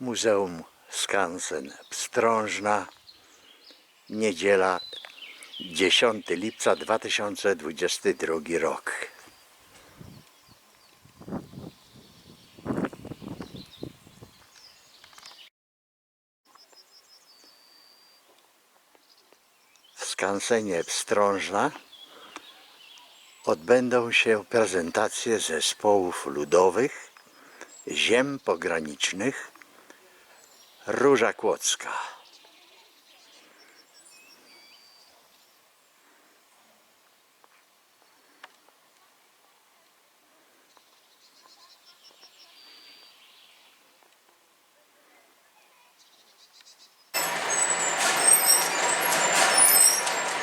Muzeum Skansen Pstrążna. Niedziela 10 lipca 2022 rok. W skansenie Pstrążna odbędą się prezentacje zespołów ludowych, ziem pogranicznych, Róża Kłodzka.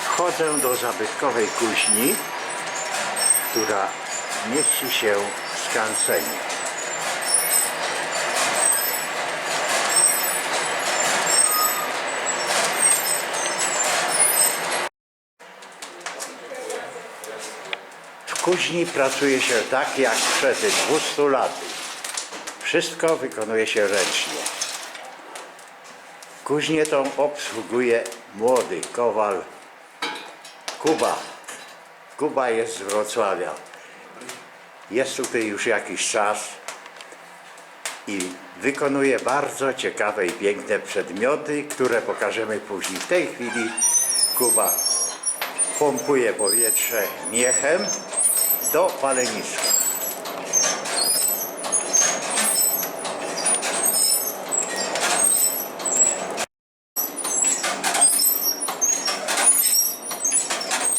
Wchodzę do zabytkowej kuźni, która mieści się w skansenie. Kuźni pracuje się tak jak przed 200 laty. Wszystko wykonuje się ręcznie. Kuźnię tą obsługuje młody kowal Kuba. Kuba jest z Wrocławia. Jest tutaj już jakiś czas i wykonuje bardzo ciekawe i piękne przedmioty, które pokażemy później. W tej chwili Kuba pompuje powietrze miechem do paleniska.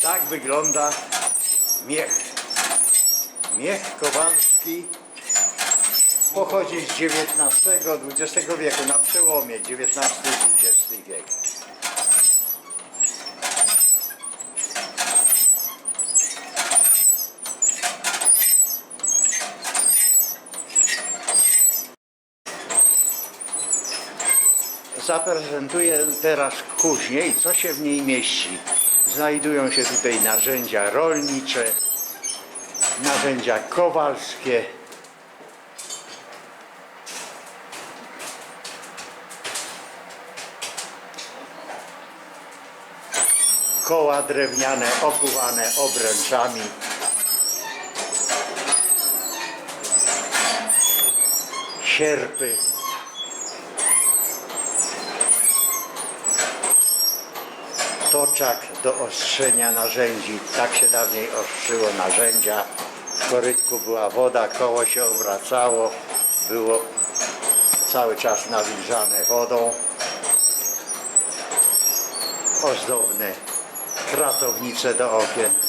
Tak wygląda miech. Miech kowalski pochodzi z XIX-XX wieku, na przełomie XIX-XX wiek. Zaprezentuję teraz i co się w niej mieści. Znajdują się tutaj narzędzia rolnicze, narzędzia kowalskie, koła drewniane okuwane obręczami, sierpy, toczak do ostrzenia narzędzi. Tak się dawniej ostrzyło narzędzia. W korytku była woda, koło się obracało, było cały czas nawilżane wodą. Ozdobne kratownice do okien.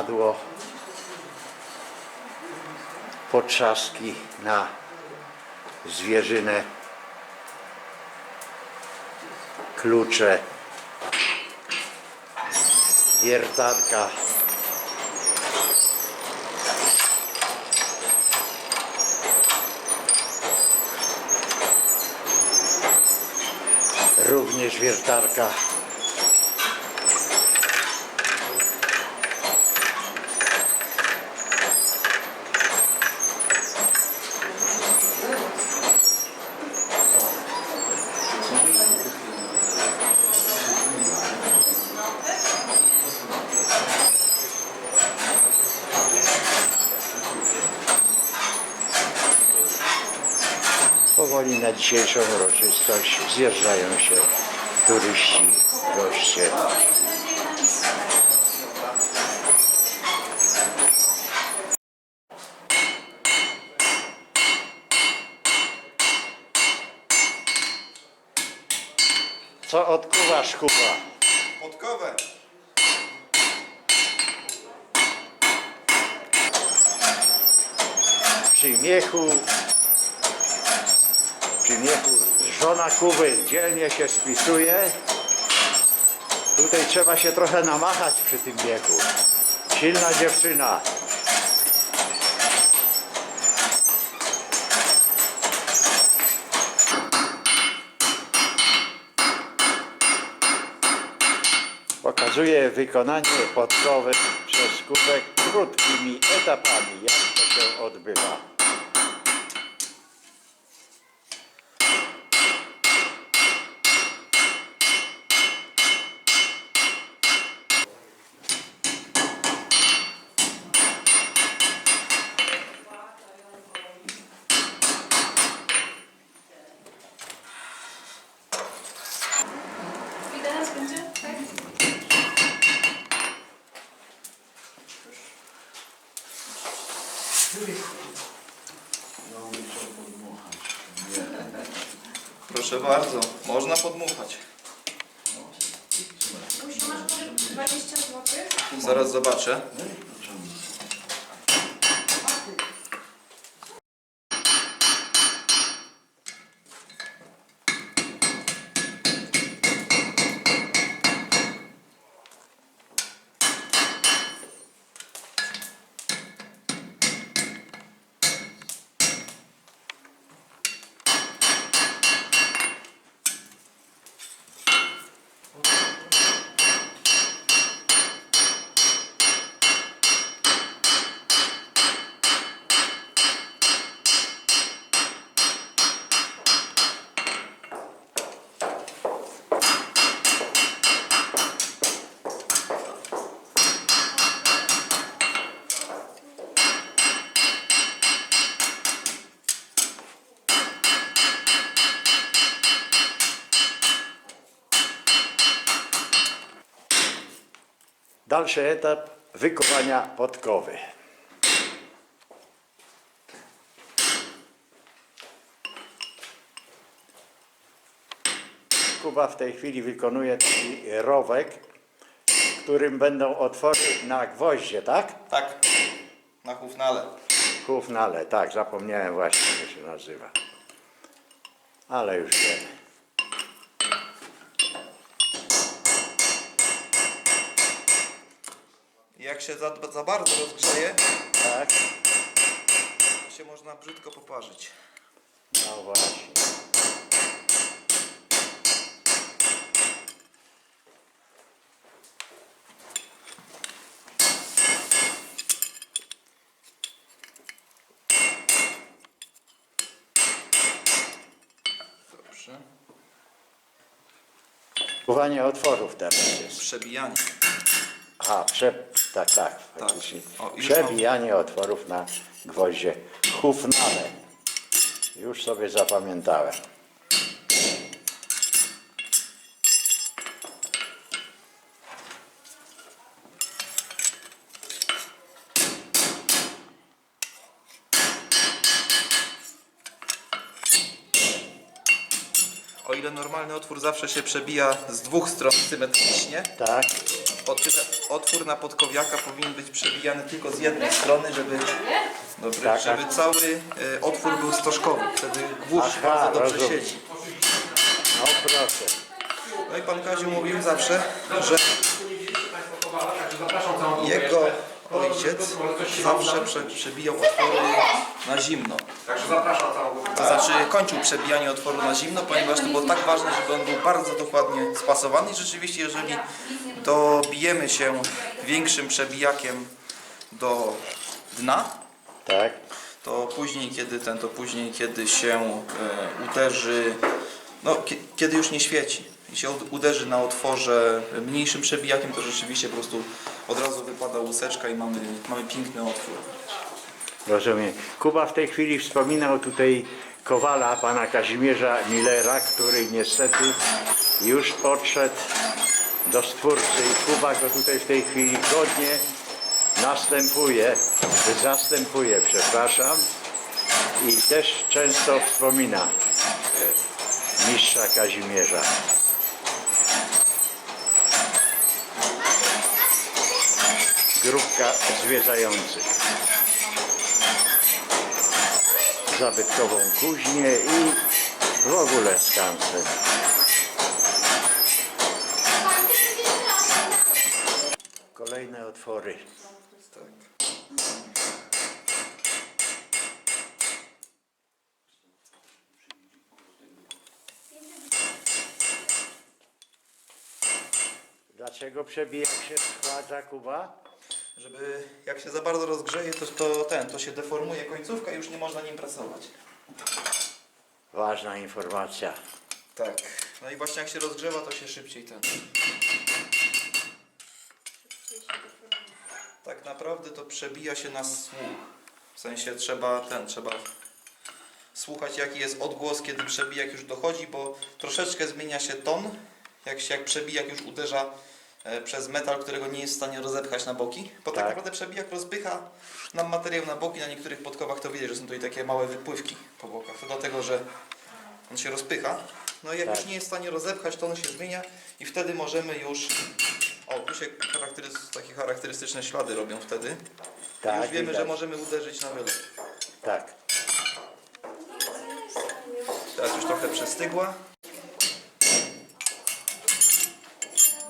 I madło, potrzaski na zwierzynę, klucze, wiertarka, również wiertarka. Powoli na dzisiejszą uroczystość zjeżdżają się turyści, goście. Co odkuwasz, Kuba? Podkowę. Przy miechu, żona Kuby dzielnie się spisuje Tutaj trzeba się trochę namachać przy tym wieku. Silna dziewczyna. Pokazuje wykonanie podkowy przez kubek krótkimi etapami, jak to się odbywa. Będzie? Tak? Proszę bardzo, można podmuchać. Masz może 20 zł. Zaraz zobaczę. Dalszy etap wykonania podkowy. Kuba w tej chwili wykonuje taki rowek, w którym będą otwory na gwoździe, tak? Tak, na hufnale. Hufnale, tak, zapomniałem właśnie, jak się nazywa. Ale już wiemy. Jak się za, za bardzo rozgrzeje, Tak? to się można brzydko poparzyć. No właśnie. Dobrze. Kuwanie otworów teraz jest. Przebijanie. Aha, prze... tak, tak, faktycznie. O, już Przebijanie otworów na gwoździe. Hufnale. Już sobie zapamiętałem. O ile normalny otwór zawsze się przebija z dwóch stron symetrycznie, Tak, otwór na podkowiaka powinien być przebijany tylko z jednej strony, żeby, dobry, Tak, żeby tak. cały e, otwór był stożkowy. Wtedy gwóźdź Aha, bardzo dobrze rozumiem. siedzi. no proszę. No i pan Kaziu mówił zawsze, że jego ojciec zawsze prze, przebijał otwory na zimno. To znaczy kończył przebijanie otworu na zimno, ponieważ to było tak ważne, żeby on był bardzo dokładnie spasowany. I rzeczywiście jeżeli dobijemy się większym przebijakiem do dna, Tak, to później, kiedy ten, to później, kiedy się e, uderzy, no, kie- kiedy już nie świeci, się ud- uderzy na otworze mniejszym przebijakiem, to rzeczywiście po prostu od razu wypada łuseczka i mamy, mamy piękny otwór. rozumiem. Kuba w tej chwili wspominał tutaj Kowala, pana Kazimierza Millera, który niestety już odszedł do stwórcy i Kuba go tutaj w tej chwili godnie następuje, zastępuje, przepraszam, i też często wspomina mistrza Kazimierza. Grupka zwiedzających zabytkową kuźnię i w ogóle skansen. kolejne otwory. Dlaczego przebija się schładza Kuba? Żeby jak się za bardzo rozgrzeje, to, to ten, to się deformuje końcówka i już nie można nim pracować. Ważna informacja. Tak. No i właśnie jak się rozgrzewa, to się szybciej ten. Tak naprawdę to przebija się na słuch. W sensie trzeba ten, trzeba słuchać jaki jest odgłos, kiedy przebijak już dochodzi, bo troszeczkę zmienia się ton, jak się jak przebijak już uderza przez metal, którego nie jest w stanie rozepchać na boki. Bo tak, Tak. naprawdę przebijak rozpycha nam materiał na boki, na niektórych podkowach to widać, że są tutaj takie małe wypływki po bokach. To dlatego, że on się rozpycha. No i jak Tak. już nie jest w stanie rozepchać, to on się zmienia i wtedy możemy już... O, tu się takie charakterystyczne ślady robią wtedy. Tak, już wiemy, widać. że możemy uderzyć na wylot. Tak. Teraz już trochę przestygła.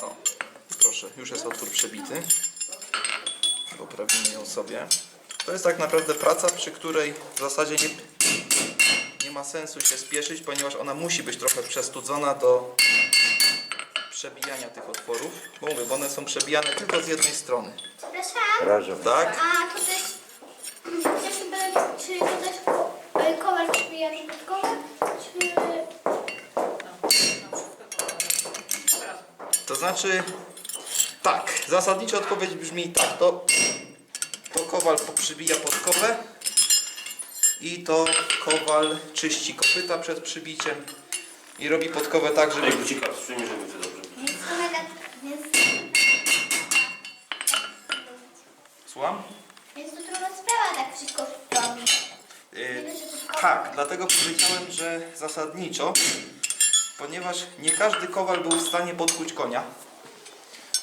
O, i proszę, już jest otwór przebity. Poprawimy ją sobie. To jest tak naprawdę praca, przy której w zasadzie nie, nie ma sensu się spieszyć, ponieważ ona musi być trochę przestudzona do przebijania tych otworów. Bo mówię, bo one są przebijane tylko z jednej strony. Przepraszam. Tak? A to też, też by- czy to też e, przybija przypadkowo, czy... To znaczy, tak, zasadniczo odpowiedź brzmi tak, to, to kowal przybija podkowę i to kowal czyści kopyta przed przybiciem i robi podkowę tak, żeby... Ej, gucika, przymierzymy się dobrze. Więc to mega... Więc, Słucham? więc to trudna sprawa tak wszystko robić. Yy, że tylko- tak, dlatego powiedziałem, że zasadniczo, ponieważ nie każdy kowal był w stanie podkuć konia,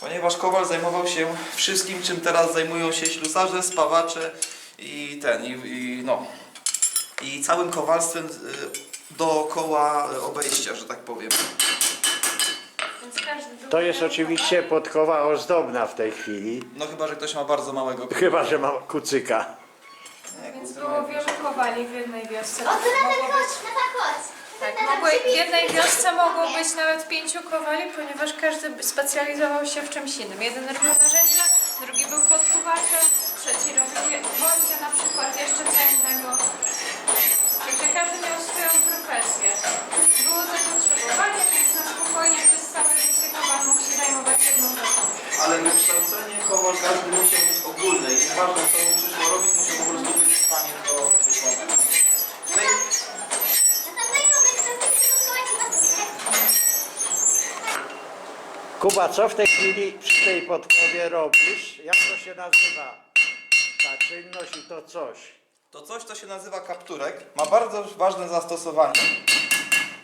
ponieważ kowal zajmował się wszystkim, czym teraz zajmują się ślusarze, spawacze i ten, i, i no, i całym kowalstwem y, dookoła obejścia, że tak powiem. To jest oczywiście podkowa ozdobna w tej chwili. No chyba, że ktoś ma bardzo małego Chyba, że ma kucyka. Więc było wielu kowali w jednej wiosce. O, to na ten chodź, na tak chodź. Tak, mogło, w jednej wiosce mogło być nawet pięciu kowali, ponieważ każdy specjalizował się w czymś innym. Jeden robił narzędzia, drugi był podkuwaczem, trzeci robił je- gwoździe na przykład, jeszcze co innego. Także każdy miał swoją profesję. Było zapotrzebowanie, więc na spokojnie przez całe życie kowal mógł się zajmować jedną rzeczą. Ale wykształcenie kowal każdy musiał mieć ogólne i nieważne co mu przyszło robić, musiał po prostu być w stanie to wykonać. No i Na tamtego będę przygotować maskę. Kuba, co w tej chwili przy tej podkowie robisz? Jak to się nazywa? Ta czynność i to coś. To coś, co się nazywa kapturek, ma bardzo ważne zastosowanie.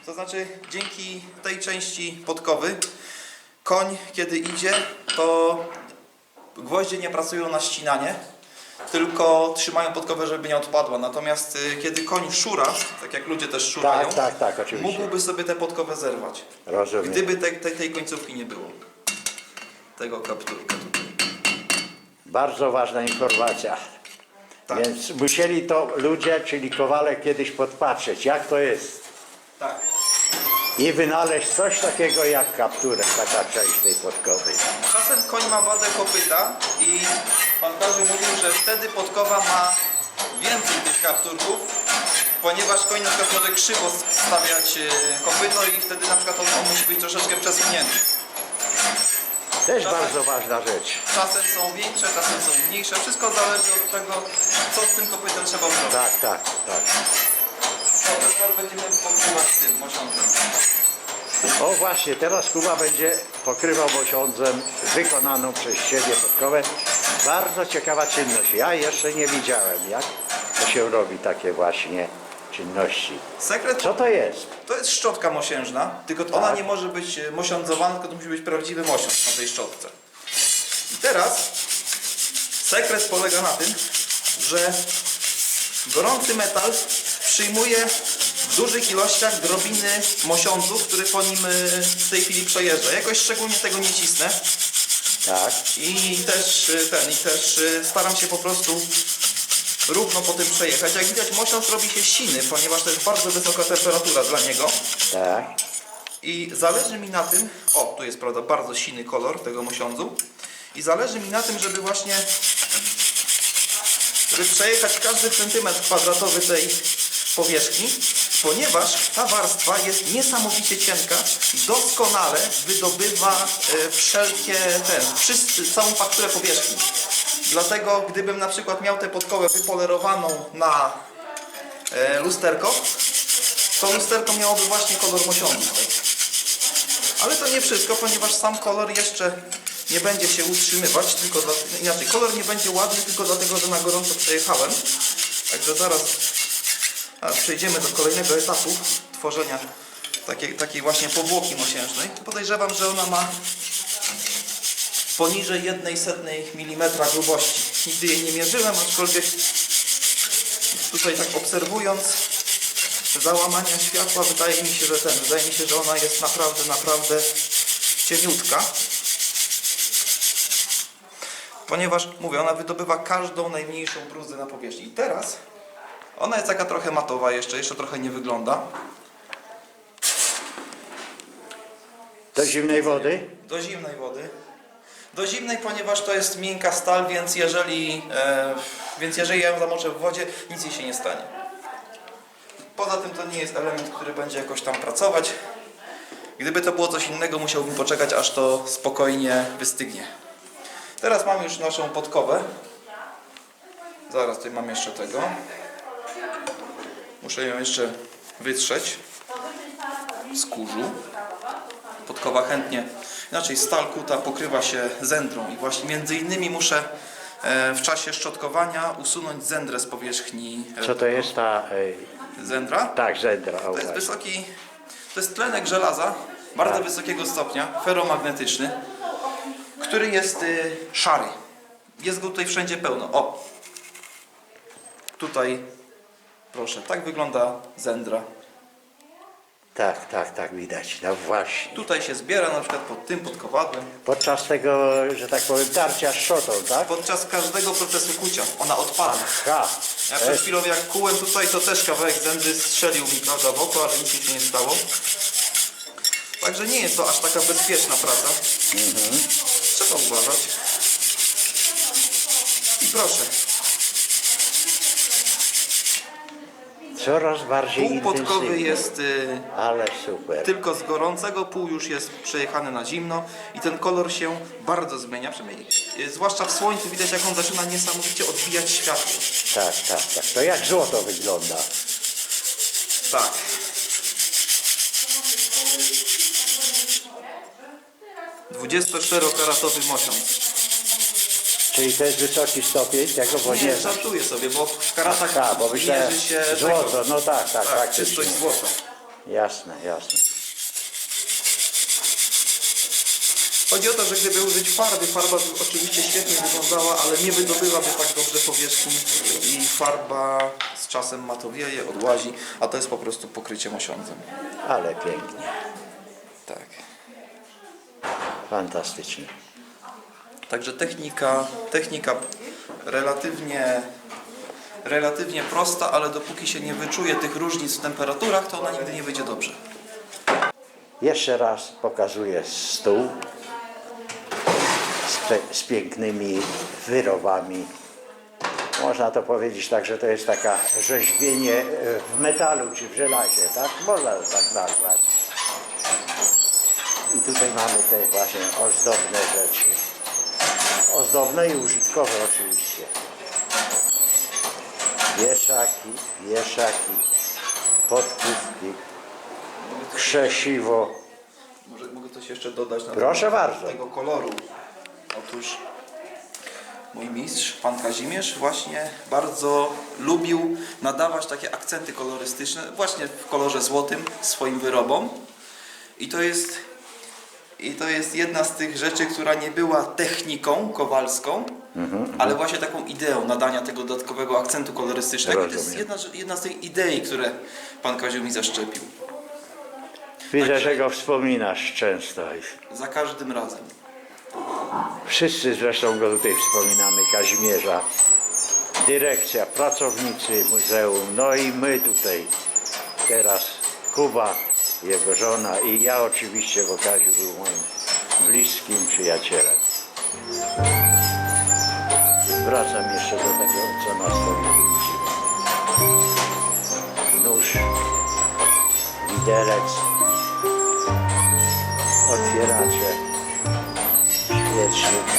To znaczy, dzięki tej części podkowy, koń, kiedy idzie, to gwoździe nie pracują na ścinanie, tylko trzymają podkowę, żeby nie odpadła. Natomiast y, kiedy koń szura, tak jak ludzie też szurają, Tak, tak, tak, oczywiście. mógłby sobie tę podkowę zerwać. Rozumiem. Gdyby tej, tej, tej końcówki nie było. Tego kapturka tutaj. Bardzo ważna informacja. Tak. Więc musieli to ludzie, czyli kowale, kiedyś podpatrzeć, jak to jest. Tak. I wynaleźć coś takiego jak kapturek, taka część tej podkowy. Czasem koń ma wadę kopyta i pan Karzy mówił, że wtedy podkowa ma więcej tych kapturków, ponieważ koń na przykład może krzywo stawiać e, kopyto i wtedy na przykład on, on musi być troszeczkę przesunięty. Też Czasem- bardzo ważna rzecz. Czasem są większe, czasem są mniejsze. Wszystko zależy od tego, co z tym kopytem trzeba zrobić. Tak, tak, tak. Dobra, teraz będziemy pokrywać tym mosiądzem. O właśnie, teraz Kuba będzie pokrywał mosiądzem wykonaną przez siebie podkowę. Bardzo ciekawa czynność. Ja jeszcze nie widziałem, jak to się robi takie właśnie czynności. Sekret Co to jest? To jest szczotka mosiężna, tylko ona Tak. nie może być e, mosiądzowana, tylko to musi być prawdziwy mosiądz na tej szczotce. I teraz sekret polega na tym, że gorący metal przyjmuje w dużych ilościach drobiny mosiądzu, który po nim e, w tej chwili przejeżdża. Jakoś szczególnie tego nie cisnę. Tak. I też y, ten, i też y, staram się po prostu równo po tym przejechać. Jak widać mosiądz robi się siny, ponieważ to jest bardzo wysoka temperatura dla niego. Tak. I zależy mi na tym, o tu jest prawda bardzo siny kolor tego mosiądzu. I zależy mi na tym, żeby właśnie żeby przejechać każdy centymetr kwadratowy tej powierzchni, ponieważ ta warstwa jest niesamowicie cienka doskonale wydobywa e, wszelkie ten, wszyscy, całą fakturę powierzchni. Dlatego gdybym na przykład miał tę podkołę wypolerowaną na e, lusterko, to lusterko miałoby właśnie kolor mosiądzu. Ale to nie wszystko, ponieważ sam kolor jeszcze nie będzie się utrzymywać, tylko dla, inaczej, kolor nie będzie ładny tylko dlatego, że na gorąco przejechałem. Także zaraz a przejdziemy do kolejnego etapu tworzenia takiej, takiej właśnie powłoki mosiężnej. Podejrzewam, że ona ma poniżej 1 setnej milimetra grubości. Nigdy jej nie mierzyłem, aczkolwiek tutaj tak obserwując załamania światła wydaje mi się, że ten, wydaje mi się, że ona jest naprawdę, naprawdę cieniutka. Ponieważ, mówię, ona wydobywa każdą najmniejszą bruzdę na powierzchni. I teraz ona jest taka trochę matowa jeszcze, jeszcze trochę nie wygląda. Do zimnej wody? Do zimnej wody. Do zimnej, ponieważ to jest miękka stal, więc jeżeli, e, więc jeżeli ja ją zamoczę w wodzie, nic jej się nie stanie. Poza tym to nie jest element, który będzie jakoś tam pracować. Gdyby to było coś innego, musiałbym poczekać, aż to spokojnie wystygnie. Teraz mam już naszą podkowę. Zaraz tutaj mam jeszcze tego. Muszę ją jeszcze wytrzeć z kurzu. Podkowa chętnie, inaczej stal kuta pokrywa się zędrą i właśnie między innymi muszę e, w czasie szczotkowania usunąć zędrę z powierzchni e, Co to jest ta... e, zędra. Tak, zędra. To jest wysoki, to jest tlenek żelaza bardzo Tak. wysokiego stopnia, feromagnetyczny, który jest y, szary. Jest go tutaj wszędzie pełno. O! Tutaj, proszę, tak wygląda zędra. Tak, tak, tak, widać. No właśnie. Tutaj się zbiera na przykład pod tym, pod kowadłem. Podczas tego, że tak powiem, tarcia szczotą, tak? Podczas każdego procesu kucia ona odpada. Ha! Ja przed chwilą jak kułem tutaj, to też kawałek zędy strzelił mi prawda, w oko, ale nic mi się nie stało. Także nie jest to aż taka bezpieczna praca. Trzeba uważać. I proszę, Coraz bardziej pół podkowy intensywnie. jest y, Ale super. tylko z gorącego, pół już jest przejechany na zimno i ten kolor się bardzo zmienia. Przynajmniej, y, zwłaszcza w słońcu widać jak on zaczyna niesamowicie odbijać światło. Tak, tak, tak. To jak złoto wygląda. Tak. Dwudziestoczterokaratowy mosiądz. Czyli to jest wysoki stopień tego, bo Nie, żartuję sobie, bo w karatach Tak, bo myślałem, mierzy się złoto, tego. no tak, tak, Tak, faktycznie. czystość złota. Jasne, jasne. Chodzi o to, że gdyby użyć farby, farba by oczywiście świetnie wyglądała, ale nie wydobyłaby tak dobrze powierzchni i farba z czasem matowieje, odłazi, a to jest po prostu pokrycie mosiądzem. Ale pięknie. Tak. Fantastycznie. Także technika, technika relatywnie, relatywnie prosta, ale dopóki się nie wyczuje tych różnic w temperaturach, to ona nigdy nie wyjdzie dobrze. Jeszcze raz pokazuję stół z, z pięknymi wyrobami. Można to powiedzieć tak, że to jest taka rzeźbienie e, w metalu czy w żelazie, tak? Można to tak nazwać. I tutaj mamy te właśnie ozdobne rzeczy. Ozdobne i użytkowe oczywiście. Wieszaki, wieszaki, podkówki, krzesiwo. Może mogę coś jeszcze dodać na Proszę temat bardzo. tego koloru. Otóż mój mistrz, pan Kazimierz, właśnie bardzo lubił nadawać takie akcenty kolorystyczne, właśnie w kolorze złotym swoim wyrobom. I to jest, i to jest jedna z tych rzeczy, która nie była techniką kowalską, Mhm, ale właśnie taką ideą nadania tego dodatkowego akcentu kolorystycznego. To jest Rozumiem. jedna, jedna z tych idei, które pan Kazio mi zaszczepił. Widzę, że go wspominasz często. Za każdym razem. Wszyscy zresztą go tutaj wspominamy, Kazimierza. Dyrekcja, pracownicy muzeum, no i my tutaj teraz Kuba, jego żona i ja oczywiście, bo Kaziu był moim bliskim przyjacielem. Wracam jeszcze do tego, co na stole widzimy. Nóż, widelec, otwieracze, świecznik,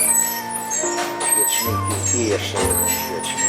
świeczniki i jeszcze jeden świecznik.